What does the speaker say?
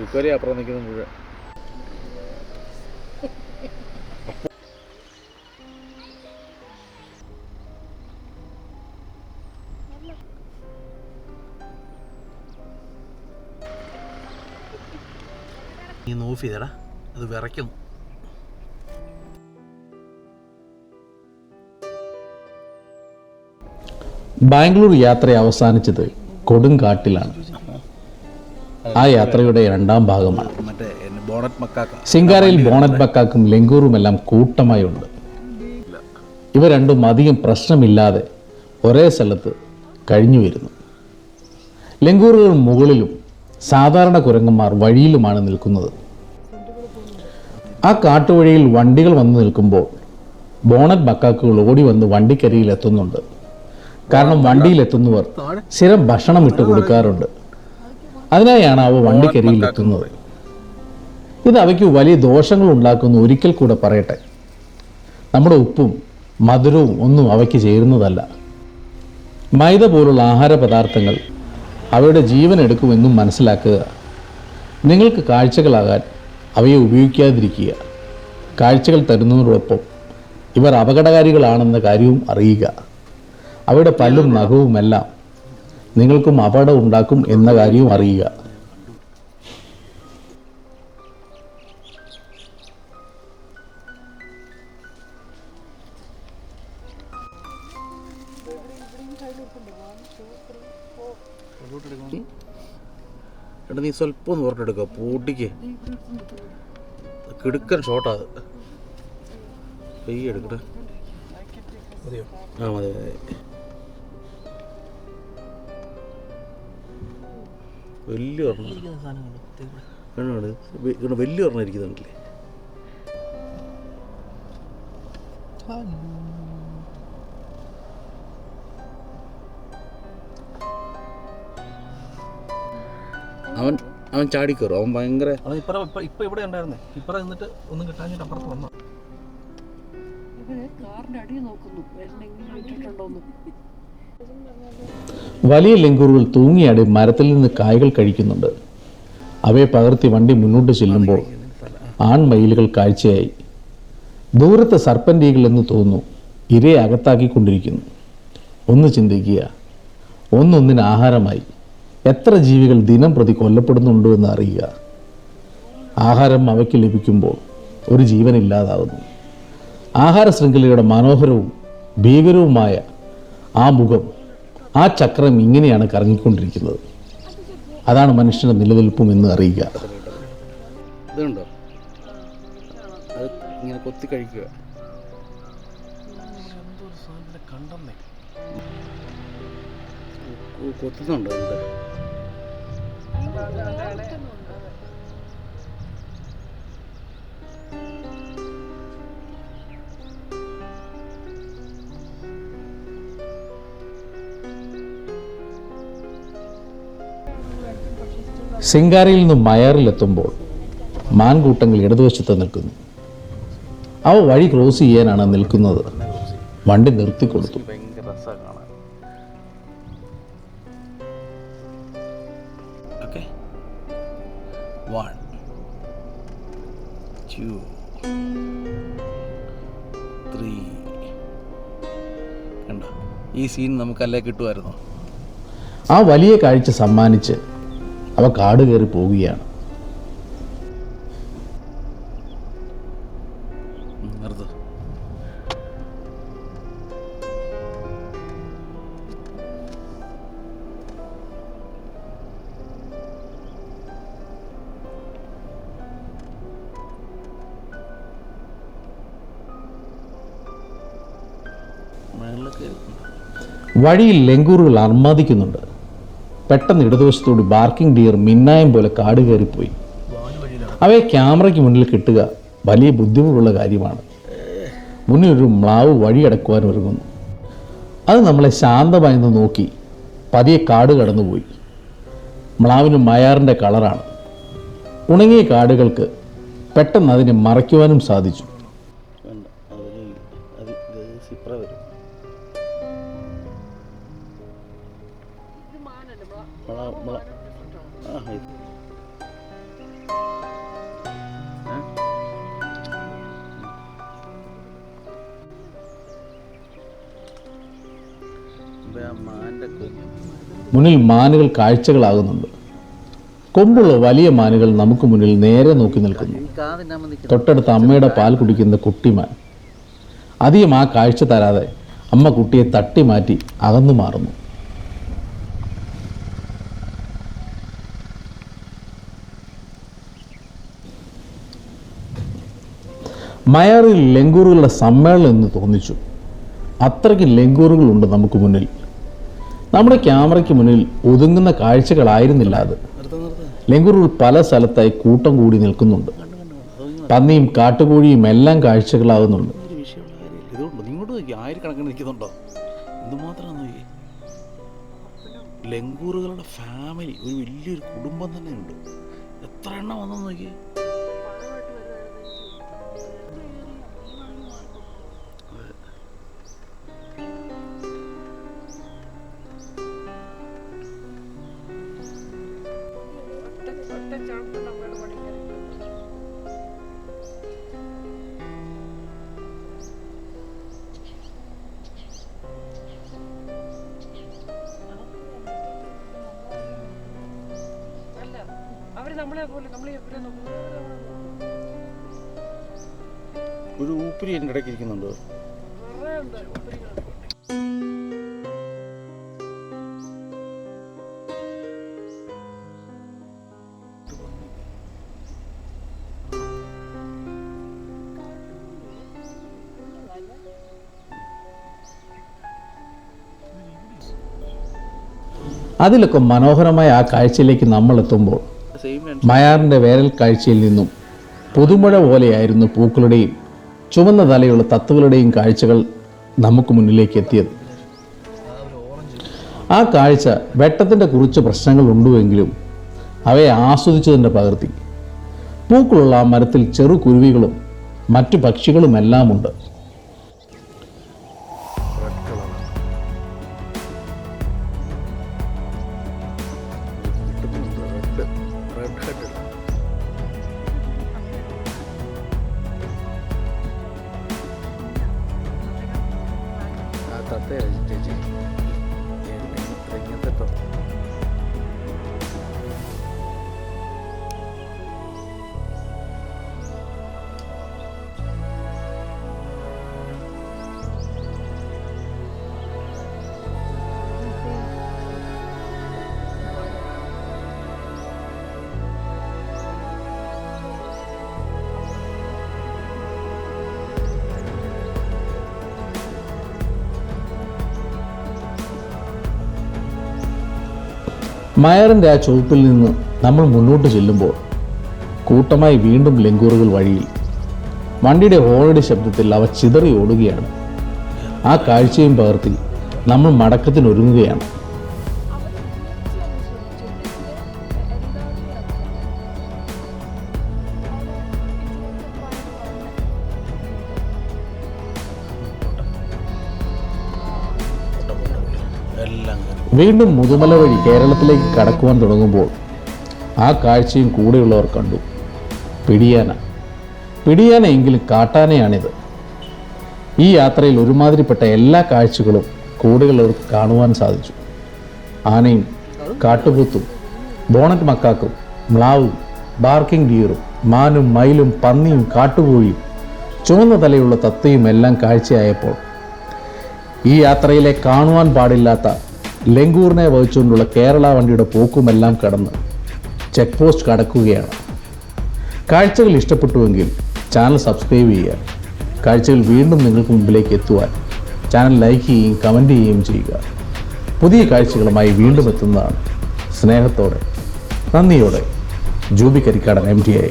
ഇക്കുവരെ അപ്പുറം നിൽക്കുന്ന മുഴുവൻ. നീ ഒന്ന് ഓഫ് ചെയ്തടാ. അത് വിറയ്ക്കുന്നു. ബാംഗ്ലൂർ യാത്ര അവസാനിച്ചത് കൊടുങ്കാട്ടിലാണ്. ആ യാത്രയുടെ രണ്ടാം ഭാഗമാണ്. സിംഗാരയിൽ ബോണറ്റ് ബക്കാക്കും ലെങ്കൂറുമെല്ലാം കൂട്ടമായി ഉണ്ട്. ഇവ രണ്ടും അധികം പ്രശ്നമില്ലാതെ ഒരേ സ്ഥലത്ത് കഴിഞ്ഞു വരുന്നു. ലെങ്കൂറുകൾ മുകളിലും സാധാരണ കുരങ്ങന്മാർ വഴിയിലുമാണ് നിൽക്കുന്നത്. ആ കാട്ടുവഴിയിൽ വണ്ടികൾ വന്നു നിൽക്കുമ്പോൾ ബോണറ്റ് ബക്കാക്കുകൾ ഓടി വന്ന് വണ്ടിക്കരിയിൽ എത്തുന്നുണ്ട്. കാരണം വണ്ടിയിലെത്തുന്നവർ സ്ഥിരം ഭക്ഷണം ഇട്ട് കൊടുക്കാറുണ്ട്. അതിനായാണ് അവ വണ്ടിക്കരിയിൽ എത്തുന്നത്. ഇത് അവയ്ക്ക് വലിയ ദോഷങ്ങൾ ഉണ്ടാക്കുന്ന ഒരിക്കൽ കൂടെ പറയട്ടെ. നമ്മുടെ ഉപ്പും മധുരവും ഒന്നും അവയ്ക്ക് ചേരുന്നതല്ല. മൈദ പോലുള്ള ആഹാര പദാർത്ഥങ്ങൾ അവയുടെ ജീവൻ എടുക്കുമെന്നും മനസ്സിലാക്കുക. നിങ്ങൾക്ക് കാഴ്ചകളാകാൻ അവയെ ഉപയോഗിക്കാതിരിക്കുക. കാഴ്ചകൾ തരുന്നതോടൊപ്പം ഇവർ അപകടകാരികളാണെന്ന കാര്യവും അറിയുക. അവയുടെ പല്ലും നഖവുമെല്ലാം നിങ്ങൾക്കും അപകടം ഉണ്ടാക്കും എന്ന കാര്യവും അറിയുക. എടാ നീ സ്വല്പം ഒന്ന് പുറത്തെടുക്കുക പൂട്ടിക്ക്. കിടുക്കൻ ഷോട്ടാ അത്. പെയ്യെടുക്കട്ടെ മതിയോ? ആ മതി മതി. വലിയ ഒരെണ്ണം. കണ്ണാണ്. ഇവിടെ വലിയ ഒരെണ്ണം ഇരിക്കുന്നുണ്ടല്ലേ അവൻ അവൻ ചാടിക്കയറും അവൻ ഭയങ്കര ഇപ്പൊ ഇവിടെ ഉണ്ടായിരുന്നേ. ഇപ്പറ നിന്നിട്ട് ഒന്നും കിട്ടാഞ്ഞിട്ട് അപ്പുറത്ത് വന്നു. കാറിന്റെ അടി നോക്കുന്നു. എന്തെങ്കിലും ഇട്ടിട്ടുണ്ടോന്ന്. വലിയ ലെങ്കൂറുകൾ തൂങ്ങിയാടി മരത്തിൽ നിന്ന് കായകൾ കഴിക്കുന്നുണ്ട്. അവയെ പകർത്തി വണ്ടി മുന്നോട്ട് ചെല്ലുമ്പോൾ ആൺമയിലുകൾ കാഴ്ചയായി. ദൂരത്തെ സർപ്പന്റീകൾ എന്ന് തോന്നുന്നു. ഇരയെ അകത്താക്കിക്കൊണ്ടിരിക്കുന്നു. ഒന്ന് ചിന്തിക്കുക. ഒന്നൊന്നിന് ആഹാരമായി. എത്ര ജീവികൾ ദിനം പ്രതി കൊല്ലപ്പെടുന്നുണ്ടോ എന്ന് അറിയുക. ആഹാരം അവയ്ക്ക് ലഭിക്കുമ്പോൾ ഒരു ജീവൻ ഇല്ലാതാകുന്നു ആഹാര ശൃംഖലയുടെ മനോഹരവും ഭീകരവുമായ ആ മുഖം ആ ചക്രം ഇങ്ങനെയാണ് കറങ്ങിക്കൊണ്ടിരിക്കുന്നത്. അതാണ് മനുഷ്യന്റെ നിലനിൽപ്പും എന്ന് അറിയുക. അത് ഇങ്ങനെ കൊത്തി കഴിക്കുക. കൊത്തുന്നുണ്ടോ സിംഗാരയിൽ നിന്നും മയാറിലെത്തുമ്പോൾ മാൻകൂട്ടങ്ങൾ ഇടതുവശത്ത് നിൽക്കുന്നു. അവ വഴി ക്രോസ് ചെയ്യാനാണ് നിൽക്കുന്നത്. വണ്ടി നിർത്തിക്കൊടുത്തു കണ്ടോ? ഈ സീൻ നമുക്കല്ലേ കിട്ടുമായിരുന്നു? ആ വലിയ കാഴ്ച സമ്മാനിച്ച് അവ കാട് കയറി പോവുകയാണ്. വഴിയിൽ ലെങ്കൂറുകൾ അർമാദിക്കുന്നുണ്ട് പെട്ടെന്ന് ഇടതുവശത്തോട് ബാർക്കിംഗ് ഡിയർ മിന്നായം പോലെ കാട് കയറിപ്പോയി. അവയെ ക്യാമറയ്ക്ക് മുന്നിൽ കിട്ടുക വലിയ ബുദ്ധിമുട്ടുള്ള കാര്യമാണ്. മുന്നിൽ ഒരു മ്ലാവ് വഴിയടക്കുവാൻ ഒരുങ്ങുന്നു. അത് നമ്മളെ ശാന്തമായി നിന്ന് നോക്കി പതിയെ കാട് കടന്നുപോയി. മ്ലാവിന് മയാറിന്റെ കളറാണ്. ഉണങ്ങിയ കാടുകൾക്ക് പെട്ടെന്ന് അതിനെ മറയ്ക്കുവാനും സാധിച്ചു. അത് മുന്നിൽ മാനുകൾ കാഴ്ചകളാകുന്നുണ്ട്. കൊമ്പുള്ള വലിയ മാനുകൾ നമുക്ക് മുന്നിൽ നേരെ നോക്കി നിൽക്കുന്നു. തൊട്ടടുത്ത അമ്മയുടെ പാൽ കുടിക്കുന്ന കുട്ടിമാൻ. അധികം ആ കാഴ്ച തരാതെ അമ്മ കുട്ടിയെ തട്ടി മാറ്റി അകന്നു മാറുന്നു. മയാറിൽ ലെങ്കൂറുകളുടെ സമ്മേളനം എന്ന് തോന്നിച്ചു. അത്രയ്ക്ക് ലെങ്കൂറുകളുണ്ട് നമുക്ക് മുന്നിൽ. നമ്മുടെ ക്യാമറയ്ക്ക് മുന്നിൽ ഒതുങ്ങുന്ന കാഴ്ചകളായിരുന്നില്ല അത്. ലെങ്കൂറുകൾ പല സ്ഥലത്തായി കൂട്ടം കൂടി നിൽക്കുന്നുണ്ട്. പന്നിയും കാട്ടുകോഴിയും എല്ലാം കാഴ്ചകളാകുന്നുണ്ട്. ആയിരക്കണക്കിന് ലങ്കൂറുകളുടെ ഫാമിലി ഒരു വലിയൊരു കുടുംബം തന്നെ ഉണ്ട് എത്ര എണ്ണം വന്നു നോക്കി നമ്മളെ പോലെ നമ്മളെ എവിടെ നോക്കുന്നു ഒരു ഊപ്പിരി എന്റെ ഇടയ്ക്ക് ഇരിക്കുന്നുണ്ട്. അതിലൊക്കെ മനോഹരമായ ആ കാഴ്ചയിലേക്ക് നമ്മൾ എത്തുമ്പോൾ മയാറിന്റെ വേനൽ കാഴ്ചയിൽ നിന്നും പുതുമഴ പോലെയായിരുന്നു പൂക്കളുടെയും ചുവന്ന തലയുള്ള തത്തുകളുടെയും കാഴ്ചകൾ നമുക്ക് മുന്നിലേക്ക് എത്തിയത്. ആ കാഴ്ച വെട്ടത്തിന്റെ കുറിച്ച് പ്രശ്നങ്ങൾ ഉണ്ടുവെങ്കിലും അവയെ ആസ്വദിച്ചതിന്റെ പകർത്തി. പൂക്കളുള്ള ആ മരത്തിൽ ചെറു കുരുവികളും മറ്റു പക്ഷികളുമെല്ലാം തത്തയാണ് ചേച്ചി ഇങ്ങനത്തെ തത്ത മയറിന്റെ ആ ചുവപ്പിൽ നിന്ന് നമ്മൾ മുന്നോട്ട് ചെല്ലുമ്പോൾ കൂട്ടമായി വീണ്ടും ലെങ്കൂറുകൾ വഴിയിൽ വണ്ടിയുടെ ഹോണയുടെ ശബ്ദത്തിൽ അവ ചിതറി ഓടുകയാണ്. ആ കാഴ്ചയും പകർത്തി നമ്മൾ മടക്കത്തിനൊരുങ്ങുകയാണ്. വീണ്ടും മുതുമല വഴി കേരളത്തിലേക്ക് കടക്കുവാൻ തുടങ്ങുമ്പോൾ ആ കാഴ്ചയും കൂടെയുള്ളവർ കണ്ടു. പിടിയാന. പിടിയാന എങ്കിലും കാട്ടാനയാണിത്. ഈ യാത്രയിൽ ഒരുമാതിരിപ്പെട്ട എല്ലാ കാഴ്ചകളും കൂടെയുള്ളവർക്ക് കാണുവാൻ സാധിച്ചു. ആനയും കാട്ടുപൂത്തും ബോണറ്റ് മക്കാക്കും മ്ലാവും ബാർക്കിംഗ് ഡിയറും മാനും മയിലും പന്നിയും കാട്ടുകോഴിയും ചുവന്ന തലയുള്ള തത്തയും എല്ലാം കാഴ്ചയായപ്പോൾ ഈ യാത്രയിലെ കാണുവാൻ പാടില്ലാത്ത ലെങ്കൂറിനെ വഹിച്ചുകൊണ്ടുള്ള കേരള വണ്ടിയുടെ പോക്കുമെല്ലാം കടന്ന് ചെക്ക് പോസ്റ്റ് കടക്കുകയാണ്. കാഴ്ചകൾ ഇഷ്ടപ്പെട്ടുവെങ്കിൽ ചാനൽ സബ്സ്ക്രൈബ് ചെയ്യുക. കാഴ്ചകൾ വീണ്ടും നിങ്ങൾക്ക് മുമ്പിലേക്ക് എത്തുവാൻ ചാനൽ ലൈക്ക് ചെയ്യുകയും കമന്റ് ചെയ്യുകയും ചെയ്യുക. പുതിയ കാഴ്ചകളുമായി വീണ്ടും എത്തുന്നതാണ്. സ്നേഹത്തോടെ നന്ദിയോടെ Jubi Karikkadan M T I